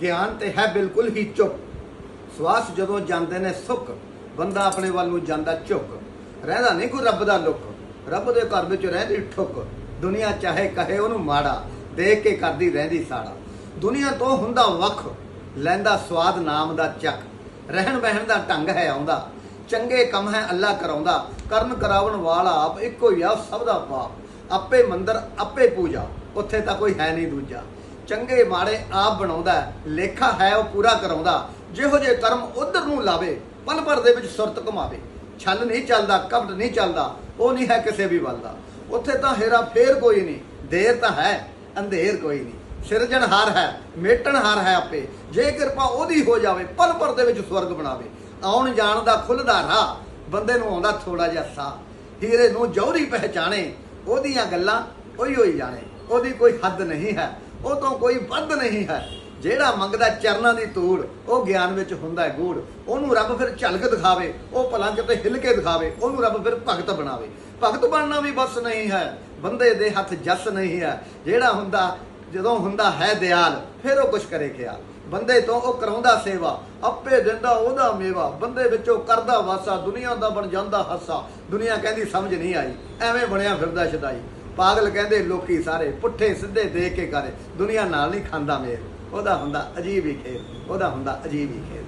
ਗਿਆਨ ਤੇ ਹੈ ਬਿਲਕੁਲ ਹੀ ਚੁੱਪ। ਸਵਾਸ ਜਦੋਂ ਜਾਂਦੇ ਨੇ ਸੁੱਕ ਬੰਦਾ ਆਪਣੇ ਵੱਲ ਨੂੰ ਜਾਂਦਾ ਝੁੱਕ। ਰਹਿੰਦਾ ਨਹੀਂ ਕੋਈ ਰੱਬ ਦਾ ਲੁੱਕ। ਰੱਬ ਦੇ ਘਰ ਵਿੱਚ ਰਹਿੰਦੀ ਠੁੱਕ। ਦੁਨੀਆ ਚਾਹੇ ਕਹੇ ਉਹਨੂੰ ਮਾੜਾ, ਦੇਖ ਕੇ ਕਰਦੀ ਰਹਿੰਦੀ ਸਾੜਾ। ਦੁਨੀਆ ਤੋਂ ਹੁੰਦਾ ਵੱਖ, ਲੈਂਦਾ ਸਵਾਦ ਨਾਮ ਦਾ ਚੱਕ। ਰਹਿਣ ਬਹਿਣ ਦਾ ਢੰਗ ਹੈ ਆਉਂਦਾ। ਚੰਗੇ ਕੰਮ ਹੈ ਅੱਲਾ ਕਰਾਉਂਦਾ। ਕਰਨ ਕਰਾਵਣ ਵਾਲਾ ਆਪ ਇੱਕੋ ਹੀ ਆ, ਸਭ ਦਾ ਬਾਪ ਆਪੇ ਮੰਦਰ, ਆਪੇ ਪੂਜਾ। ਉੱਥੇ ਤਾਂ ਕੋਈ ਹੈ ਨਹੀਂ ਦੂਜਾ। ਚੰਗੇ ਮਾੜੇ ਆਪ ਬਣਾਉਂਦਾ ਲੇਖਾ ਹੈ, ਉਹ ਪੂਰਾ ਕਰਾਉਂਦਾ ਜਿਹੋ ਜੇ ਕਰਮ ਉਧਰ ਨੂੰ ਲਾਵੇ, ਪਲ ਭਰ ਦੇ ਵਿੱਚ ਸੁਰਤ ਘੁਮਾਵੇ। ਛਲ ਨਹੀਂ ਚੱਲਦਾ ਕਪਟ ਨਹੀਂ ਚੱਲਦਾ, ਉਹ ਨਹੀਂ ਹੈ ਕਿਸੇ ਵੀ ਵੱਲ ਦਾ। ਉੱਥੇ ਤਾਂ ਹੇਰਾ ਫੇਰ ਕੋਈ ਨਹੀਂ, ਦੇਰ ਤਾਂ ਹੈ, ਅੰਧੇਰ ਕੋਈ ਨਹੀਂ। ਸਿਰਜਣਹਾਰ ਹੈ ਮੇਟਣਹਾਰ ਹੈ ਆਪੇ। ਜੇ ਕਿਰਪਾ ਉਹਦੀ ਹੋ ਜਾਵੇ, ਪਲ ਭਰ ਦੇ ਵਿੱਚ ਸਵਰਗ ਬਣਾਵੇ। ਆਉਣ ਜਾਣ ਦਾ ਖੁੱਲਦਾ ਰਾਹ, ਬੰਦੇ ਨੂੰ ਆਉਂਦਾ ਥੋੜਾ ਜਿਹਾ ਸਾਹ। ਹੀਰੇ ਨੂੰ ਜੌਹਰੀ ਪਹਿਚਾਣੇ, ਉਹਦੀਆਂ ਗੱਲਾਂ ਉਹੀ ਹੋਈ ਜਾਣੇ, ਉਹਦੀ ਕੋਈ ਹੱਦ ਨਹੀਂ ਹੈ। ਉਹ ਤੋਂ ਕੋਈ ਵੱਧ ਨਹੀਂ ਹੈ। ਜਿਹੜਾ ਮੰਗਦਾ ਚਰਨਾਂ ਦੀ ਧੂੜ, ਉਹ ਗਿਆਨ ਵਿੱਚ ਹੁੰਦਾ ਹੈ ਗੂੜ। ਉਹਨੂੰ ਰੱਬ ਫਿਰ ਝਲਕ ਦਿਖਾਵੇ, ਉਹ ਪਲੰਗ ਤੇ ਹਿੱਲ ਕੇ ਦਿਖਾਵੇ, ਉਹਨੂੰ ਰੱਬ ਫਿਰ ਭਗਤ ਬਣਾਵੇ। ਭਗਤ ਬਣਨਾ ਵੀ ਬਸ ਨਹੀਂ ਹੈ, ਬੰਦੇ ਦੇ ਹੱਥ ਜਸ ਨਹੀਂ ਹੈ। ਜਿਹੜਾ ਹੁੰਦਾ, ਜਦੋਂ ਹੁੰਦਾ ਹੈ ਦਿਆਲ, ਫਿਰ ਉਹ ਕੁਛ ਕਰੇ ਖਿਆਲ ਬੰਦੇ ਤੋਂ ਉਹ ਕਰਾਉਂਦਾ ਸੇਵਾ, ਆਪੇ ਦਿੰਦਾ ਉਹਦਾ ਮੇਵਾ। ਬੰਦੇ ਵਿੱਚੋਂ ਕਰਦਾ ਵਾਸਾ, ਦੁਨੀਆ ਦਾ ਬਣ ਜਾਂਦਾ ਹਾਸਾ। ਦੁਨੀਆ ਕਹਿੰਦੀ ਸਮਝ ਨਹੀਂ ਆਈ, ਐਵੇਂ ਬਣਿਆ ਫਿਰਦਾ ਸ਼ਦਾਈ। ਪਾਗਲ ਕਹਿੰਦੇ ਲੋਕੀ ਸਾਰੇ, ਪੁੱਠੇ ਸਿੱਧੇ ਦੇਖ ਕੇ ਕਰੇ। ਦੁਨੀਆ ਨਾਲ ਨਹੀਂ ਖਾਂਦਾ ਮੇਰ ਉਹਦਾ ਹੁੰਦਾ ਅਜੀਬ ਹੀ ਖੇਲ। ਉਹਦਾ ਹੁੰਦਾ ਅਜੀਬ ਹੀ ਖੇਲ।